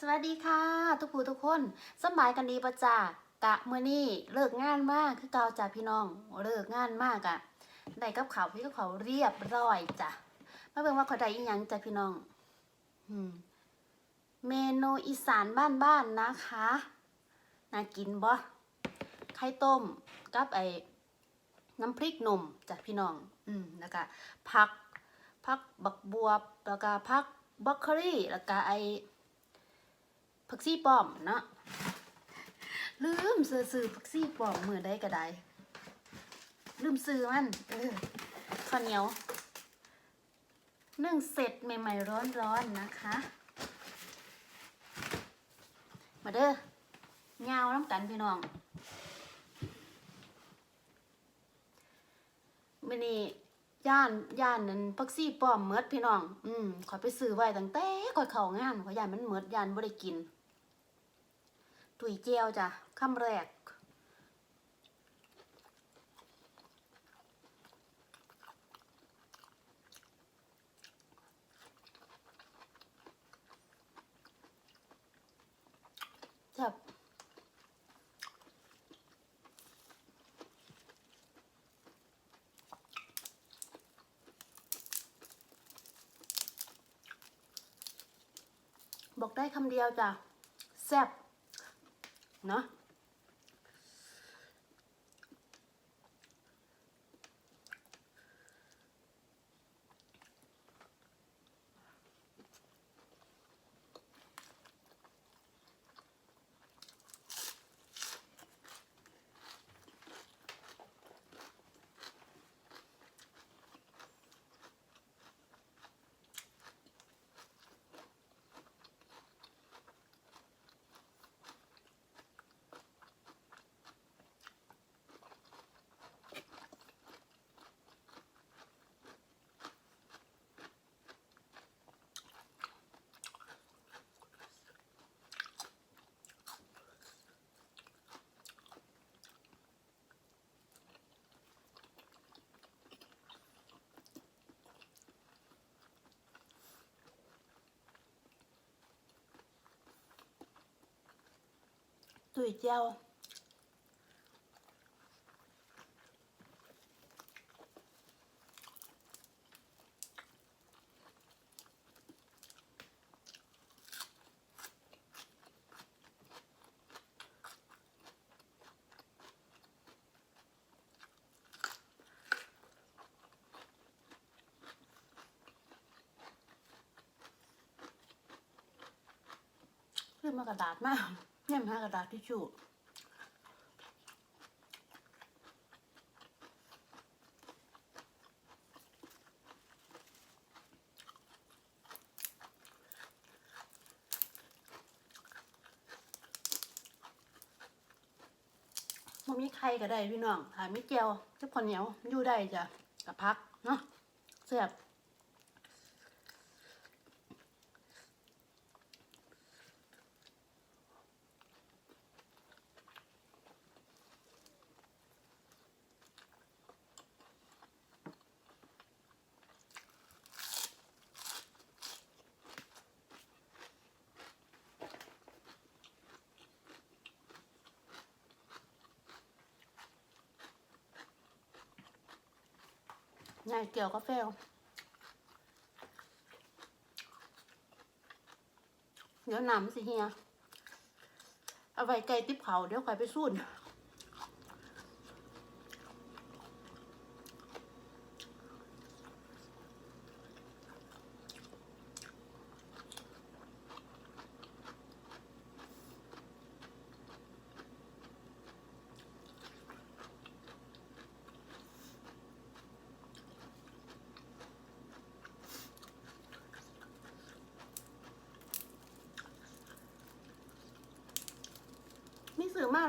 สวัสดีค่ะ ทุกผู้ทุกคนสบายกันดีประจ่ากะเมื่อนี้เลิกงานมากคือเกาจ้ะพี่น้องเลิกงานมากอะได้กับเขาวพี่กับเขาวเรียบร้อยจ้ะมาเบิ่งว่าเขาได้อีหยังจ้ะพี่น้องอืมเมนูอีสานบ้านๆนะคะน่ากินบ่ไข่ต้มกับไอ้น้ำพริกหนุ่มจ้ะพี่น้อง อืมแล้วก็ผักผักบักบวบแล้วก็ผักบรอกโคลีแล้วก็ไอ้ ผักซี่ปลอมเนาะลืมซื้อซื้อผักซี่ปลอมมือได้ก็ได้ลืมซื้อมันเออข้าวเหนียวนึ่งเสร็จใหม่ๆร้อนๆนะคะ มาเด้อเงาน้ำกันพี่น้องมื่อนี้ย่านย่านนั้นพักซี่ปอมเมดพี่น้อง อืมขอไปซื้อไว้ตั้งแต่ก่อยเข้างานขอยย่านมันเมดย่านบ่ได้กิน ตุ๋ยเจียวจ้ะคำแรก จับบอกได้คำเดียวจ้ะแซ่บ เตุยเจียวขึ้นมากระดาษมาก หากระดาษทิชชู่มันมีไข่ก็ได้พี่น้องหามีเจียวกับข้าวเหนียวอยู่ได้จ้ะกับพักเนาะเสียบ นายเกี่ยวกาแฟเดี๋ยวนำสิเฮีย เอาไว้ไก่ติบเขาเดี๋ยวใครไปสู้น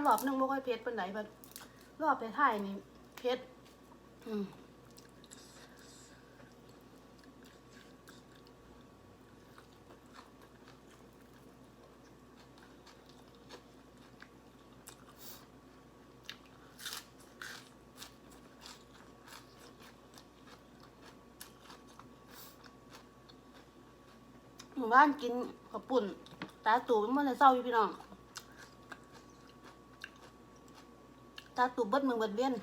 รอบหนึงบ่ค่อยเพชรปานไหนบัดรอบไปถ่ายนี่เพชรอืมหมู่บ้านกินข้าวปุ่นตาตู่มันจะเศร้าอยู่พี่น้อง ตาตู่เบิดมือเบิดเวียน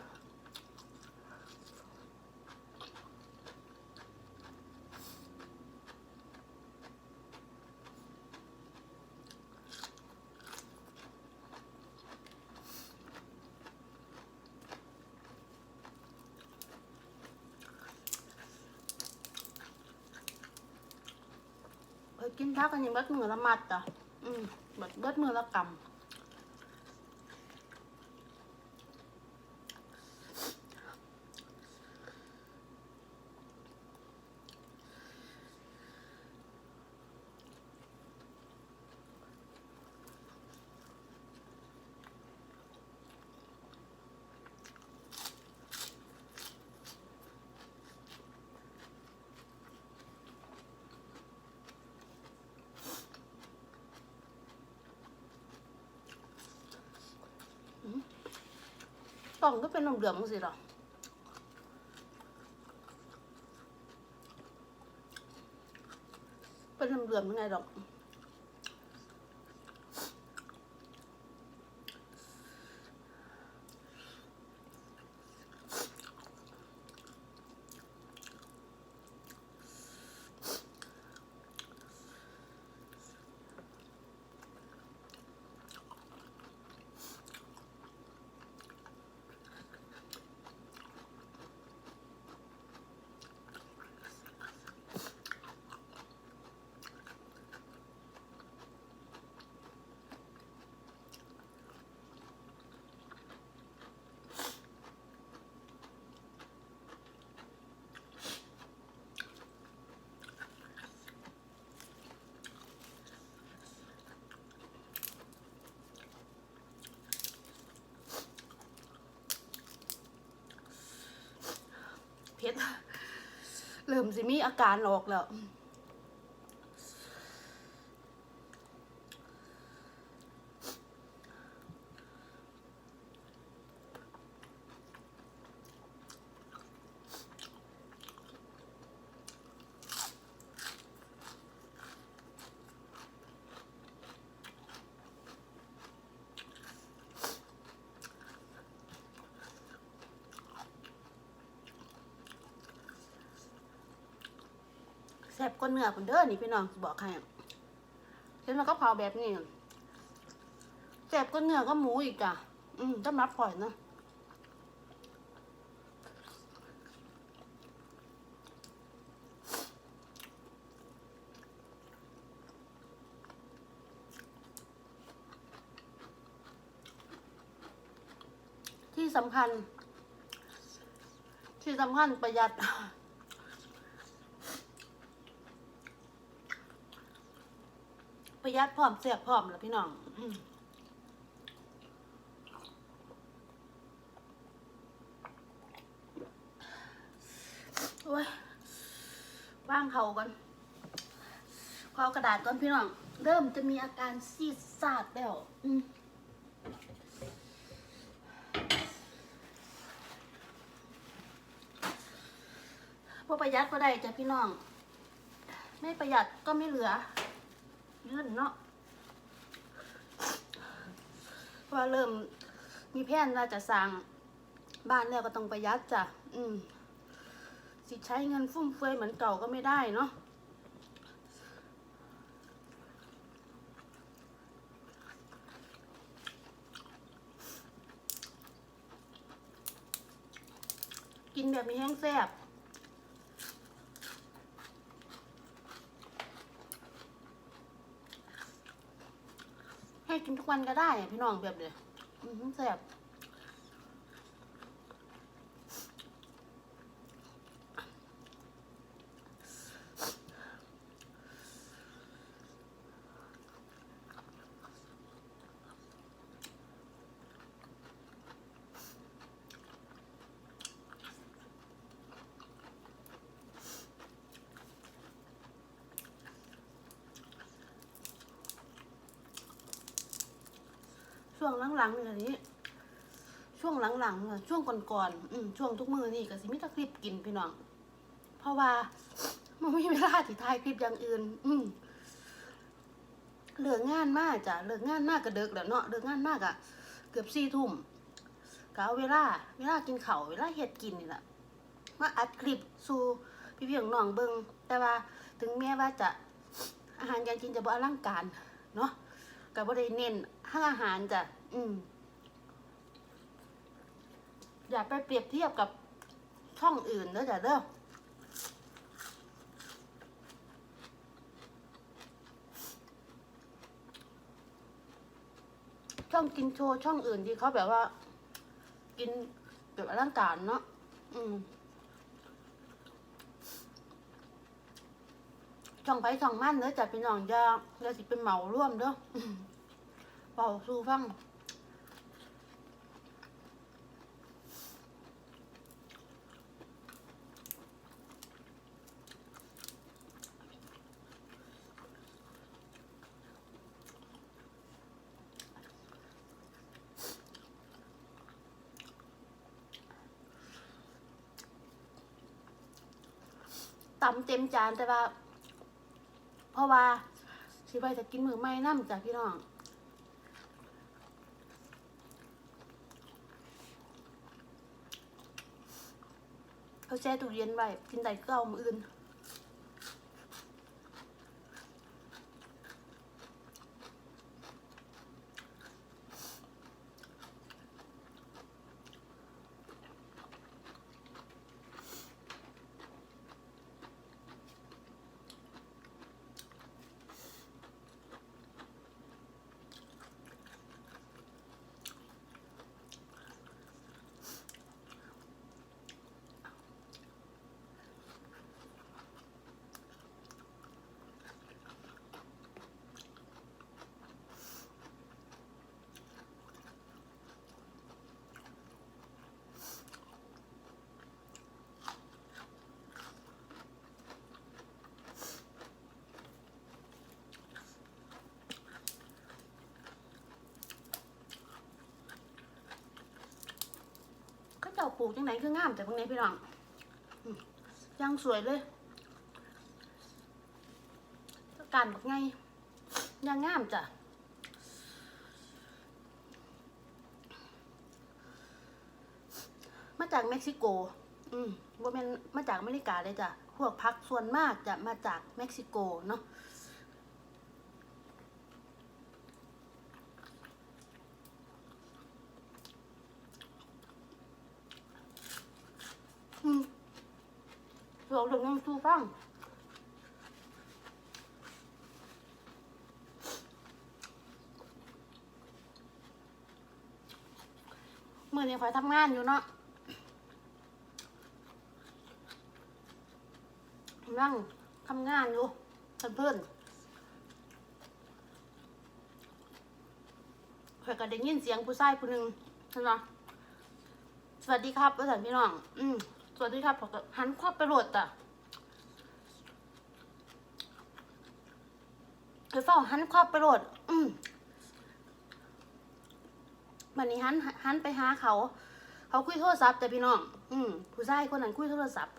เอยกินพักกันยังเบิดมือละมัดอะ อืมเบิดเบิดมือละกำ กล่องก็เป็นเหลืองๆสิหรอเป็นเหลืองๆยังไงหรอก เพชรเริ่มสิมีอาการออกแล้ว แซ่บก้นเนื้อคนเด้อนี่พี่น้องบอกให้เห็นแล้วก็เผาแบบนี้แซ่บก้นเนื้อก็หมูอีกจ้ะอืมต้องรับผ่อยนะที่สำคัญ ที่สำคัญประหยัด ประหยัดพร้อมเสียบพร้อมแล้วพี่น้องโอ้ยว่างเขากันพเอกระดาษก่อนพี่น้อง เริ่มจะมีอาการซีดซาดแล้วอืมพอประหยัดก็ได้จ้ะพี่น้อง ไม่ประหยัดก็ไม่เหลือ เงินเนาะเพราะว่าเริ่มมีแผนว่าจะสร้างบ้านแล้วก็ต้องประหยัดจ้ะ อืม สิใช้เงินฟุ่มเฟือยเหมือนเก่าก็ไม่ได้เนาะกินแบบมีแห้งแซ่บ ให้กินทุกวันก็ได้อะพี่น้องแบบเดียวอือหือแซ่บ ช่วงหลังๆเนี่ยนี้ ช่วงหลังๆอะช่วงก่อนๆอืมช่วงทุกมือนี่ก็สิมีแต่คลิปกินพี่น้อง เพราะว่ามันไม่มีเวลาที่ถ่ายคลิปอย่างอื่น อืมเลิกงานมากจ้ะเลิกงานมากก็เดึกแล้วเนาะเลิกงานมากอะเกือบสี่ทุ่มก็เอาเวลาเวลากินข้าเวลาเฮ็ดกินนี่แหละมาอัดคลิปสู่พี่พี่น้องเบิงแต่ว่าถึงแม้ว่าจะอาหารการกินจะบ่อลังการเนาะ ก็บ่ได้เน้นห้างอาหารจ้ะอืมอย่าไปเปรียบเทียบกับช่องอื่นเด้อจ้ะเด้อช่องกินโชว์ช่องอื่นที่เขาแบบว่า กินแบบอลังการเนาะอืม ช่องไปช่องมั่นเด้อจัดพี่น้องอย่าอย่าสิเป็นเหมาร่วมเด้อเป่าสู้ฟังตำเต็มจานแต่ว่า เพราะว่าสิไปจะกินมือไม่น้ำจากพี่น้องเขาแช่ตู้เย็นไว้กินได้ก็เอามืออื่น จ้าปลูกจังไหนคืองามแต่พวกนี้พี่น้องยังสวยเลยการบักไงยังงามจ้ะมาจากเม็กซิโก อืมว่าเป็นมาจากอเมริกาเลยจ้ะ พวกพักส่วนมากจะมาจากเม็กซิโกเนาะ อืม เราถึงยังชูฟังเมื่อนี้คอยทำงานอยู่เนาะกำลังทำงานอยู่เพื่อนๆคอยก็ได้ยินเสียงผู้ชายผู้หนึ่งใช่ไหมสวัสดีครับภาษาพี่น้อง อืม สวัสดีครับผมหันควับไปโหลดอะคือเฝ้าหันควับไปโหลด อืมวันนี้หันหันไปหาเขา เขาคุยโทรศัพท์แต่พี่น้อง อืมผู้ชายคนนั้นคุยโทรศัพท์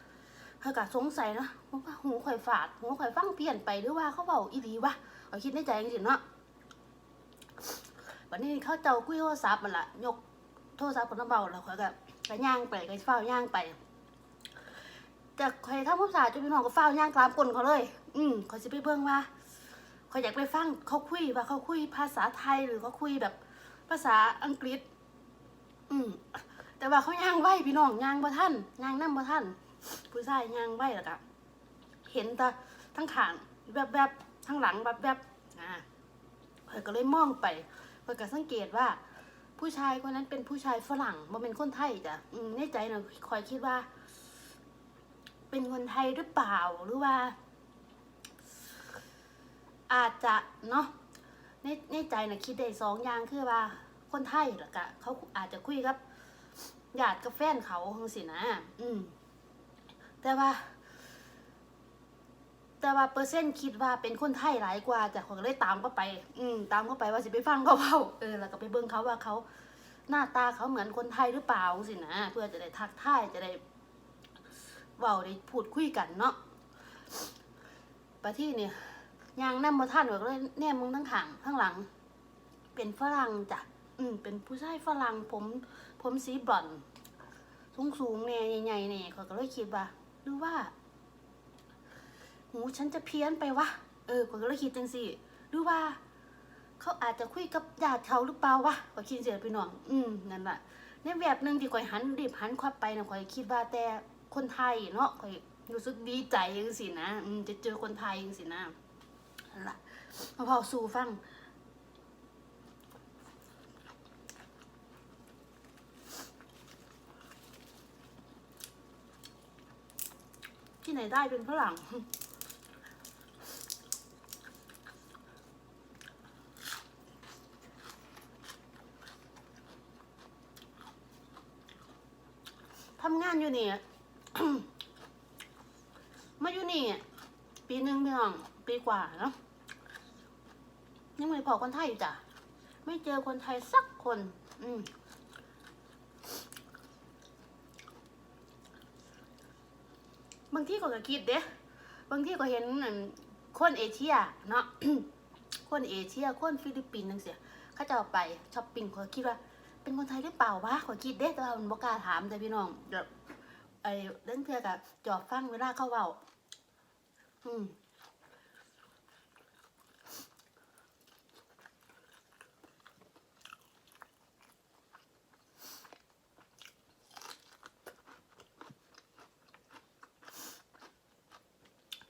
เขาก็สงสัยนะว่าหูข่อยฝาดหูข่อยฟังเปลี่ยนไปหรือว่าเขาเบาอีหลีวะเขาคิดในใจจริงๆเนาะวันนี้เขาเจ้าคุยโทรศัพท์มันละยกโทรศัพท์คนเบาแล้วเขาก็ก็ย่างไปก็เฝ้าย่างไป จากใครทำความสะอาจนพี่น้องก็เฝ้าย่างกลามกลนเขาเลย อืมเขาจะไปเบิ่งว่าเขาอยากไปฟังเขาคุยว่าเขาคุยภาษาไทยหรือเขาคุยแบบภาษาอังกฤษ อืมแต่ว่าเขาย่างไหวพี่น้องย่างบ่ท่านย่างนั่บ่ท่านผู้ชายย่างไหวแล้วก็เห็นแต่ทั้งขางแบบแบบๆทั้งหลังแบบแบบอ่าเพิ่นก็เลยมองไปเพิ่นก็สังเกตว่า ผู้ชายคนนั้นเป็นผู้ชายฝรั่งบ่เป็นคนไทยจ้ะอืมในใจเน่ะคอยคิดว่า เป็นคนไทยหรือเปล่าหรือว่า อาจจะเนาะในในใจนะคิดได้สองอย่างคือว่า คนไทยแล้วก็เขาอาจจะคุยกับญาติกับแฟนเขาจังสินะ อืม แต่ว่า แต่ว่าเปอร์เซ็นต์คิดว่าเป็นคนไทยหลายกว่าจากคนเลยตามเข้าไป อืม ตามเข้าไปว่าสิไปฟังเขาเปล่าเออแล้วก็ไปเบิ่งเขาว่าเขาหน้าตาเขาเหมือนคนไทยหรือเปล่าสินะเพื่อจะได้ทักทายจะได้ เว้าได้พูดคุยกันเนาะประที่เนี่ยยางนั่บ่ท่านบอกเลยแน่มึงทั้งขางข้างหลัง เป็นฝรั่งจ้ะอืมเป็นผู้ชายฝรั่งผม ผมสีบรอนซ์สูงสูงเนี่ยใหญ่ๆเนี่ยเขาก็เลยคิดว่าหรือว่าหูฉันจะเพี้ยนไปวะเออเขาก็เลยคิดจังสิหรือว่า เขาอาจจะคุยกับญาติเขาหรือเปล่าวะก็คิดเสียพี่น้อง อืมนั่นแหละในแบบหนึ่งที่ข่อยหันรีบหันควับไปนะข่อยคิดว่าแต่ คนไทยเนาะข่อยรู้สึกดีใจยังสินะอืมจะเจอคนไทยยังสินะล่ะมาพอสู่ฟังที่ไหนได้เป็นฝรั่ง ทำงานอยู่นี่ มาอยู่นี่ ปีหนึ่งพี่น้อง ปีกว่าเนาะ ยังไม่พอคนไทยอยู่จ้ะไม่เจอคนไทยสักคน อืมบางที่ก็คิดเด้บางที่ก็เห็นคนเอเชียเนาะคนเอเชียคนฟิลิปปินส์นั่นเสียเขาจะาไปช้อปปิ้งเขาคิดว่า เป็นคนไทยหรือเปล่าวะขอคิดเด้แต่ว่ามันบ่กล้าถามแต่พี่น้องเดี๋ยวไอ้เรื่องเทือกอะจอบฟังเวลาเข้าเว้าอืม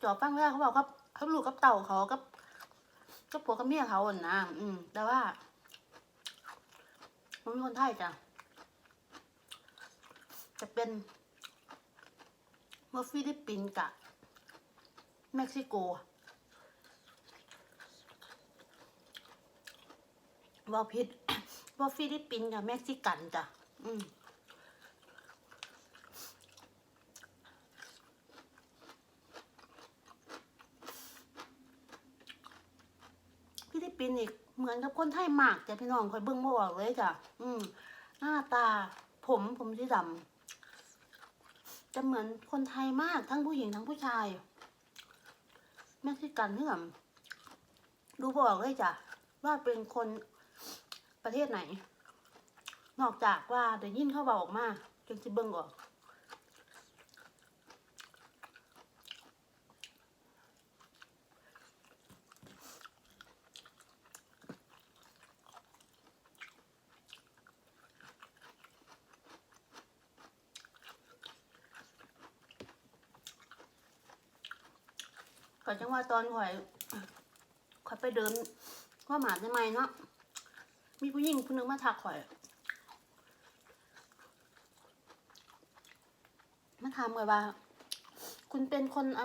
จอบฟังเวลาเขาบอกเขาเขาลูกกับเต่าเขากับกับผัวกับเมียเขาอะนะอืม แต่ว่ามันเป็นคนไทยจ้ะจะเป็นเมื่อฟิลิปปินส์กับเม็กซิโกว่าพิษว่าฟิลิปปินส์กับเม็กซิกันจ้ะอืมฟิลิ ปินอีกเหมือนกับคนไทยมากจ้ะพี่น้องคอยเบิ่งบ่ออกเลยจ้ะอืม หน้าตา ผมผมสีดำจะเหมือนคนไทยมากทั้งผู้หญิงทั้งผู้ชายเม็กซิกันเนื่อมดูบอกเลยจ้ะว่าเป็นคนประเทศไหน นอกจากว่าเดี๋ยวยินเขาบอกออกมาจนจะเบิ่งออก ว่าตอนข่อยข่อยไปเดินว่าหมาทำไมเนาะมีผู้หญิงคนนึงมาทักข่อยมาถามข่อยว่า คุณเป็นคนอ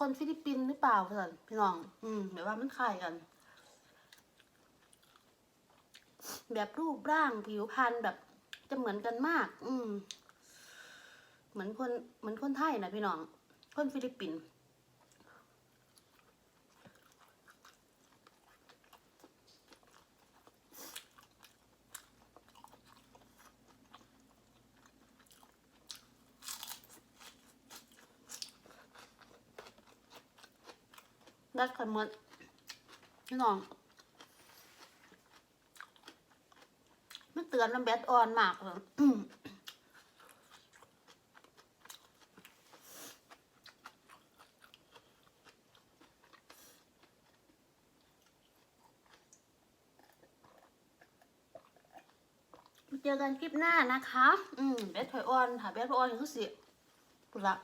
คนฟิลิปปินส์หรือเปล่าพี่นพี่น้อง อืมแบบว่ามันคล้ายกัน แบบรูปร่างผิวพรรณแบบจะเหมือนกันมาก อืม เหมือนคนเหมือนคนไทยนะพี่น้อง คนฟิลิปปินส์ ดัดข่อยมดพี่น้องมันเตือนมันแบตอ่อนมากเลยเจอกันคลิปหน้านะคะ อืมแบตถอยอ่อนค่ะแบตถอยอ่อนคือสิปุระ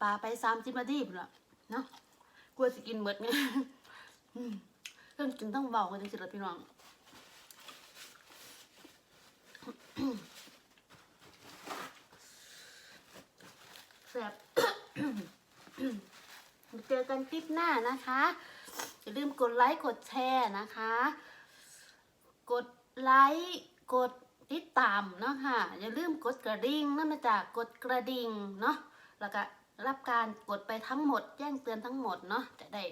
ปลาไปสามจิบาทีปุระเนาะ กลัวจะกินเบิดไงเรื่องกินต้องเบากันจริงๆเลยพี่น้องแซ่บเจอกันคลิปหน้านะคะ อย่าลืมกดไลค์กดแชร์นะคะ กดไลค์กดติดตามเนาะค่ะ อย่าลืมกดกระดิ่งนั่นมาจากกดกระดิ่งเนาะแล้วก็ รับการกดไปทั้งหมด แจ้งเตือนทั้งหมดเนาะจะได้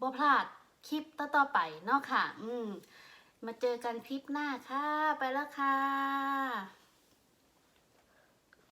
บ่พลาดคลิปต่อๆไปเนาะค่ะ อืม มาเจอกันคลิปหน้าค่ะ ไปแล้วค่ะ